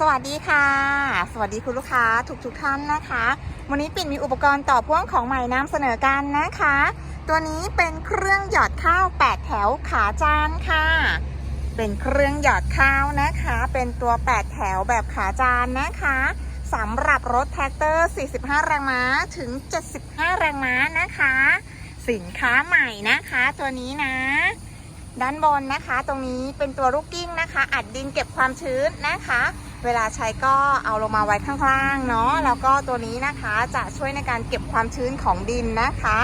สวัสดีค่ะ สวัสดีคุณลูกค้าทุกทุกท่านนะคะ วันนี้ปิ่นมีอุปกรณ์ต่อพ่วงของใหม่นำเสนอกันนะคะ ตัวนี้เป็นเครื่องหยอดข้าว 8 แถวขาจานค่ะ เป็นเครื่องหยอดข้าวนะคะ เป็นตัว 8 แถวแบบขาจานนะคะสำหรับรถแท็กเตอร์ 45 แรงม้าถึง 75 แรงม้านะคะ สินค้าใหม่นะคะตัวนี้นะด้านบนนะคะ ตรงนี้เป็นตัวลูกกิ้งนะคะ อัดดินเก็บความชื้นนะคะ เวลาใช้ก็เอาลงมาไว้ข้างล่างเนาะแล้วก็ตัวนี้นะคะจะช่วยในการเก็บความชื้นของดินนะคะ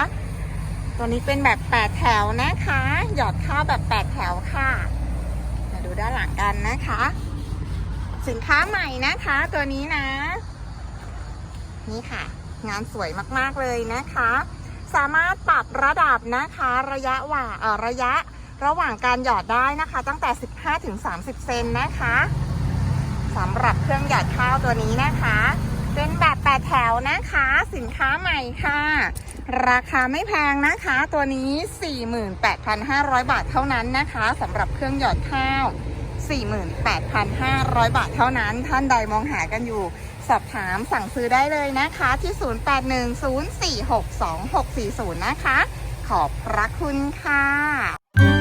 ตัวนี้เป็นแบบ8แถวนะคะ หยอดข้าวแบบ8แถวค่ะมาดูด้านหลังกันนะคะ สินค้าใหม่นะคะตัวนี้นะ นี่ค่ะ งานสวยมากๆเลยนะคะ สามารถปรับระดับนะคะระยะว่าเอ่อระยะระหว่างการหยอดได้นะคะ ตั้งแต่ 15ถึง30 เซนนะคะ ตัวนี้นะคะ เป็นแบบ8แถวนะคะ สินค้าใหม่ค่ะ ราคาไม่แพงนะคะ ตัวนี้ 48,500 บาทเท่านั้นนะคะสำหรับเครื่องหยอดข้าว 48,500 บาทเท่านั้น ท่านใดมองหากันอยู่ สอบถามสั่งซื้อได้เลยนะคะที่ 0810462640 นะคะ ขอบพระคุณค่ะ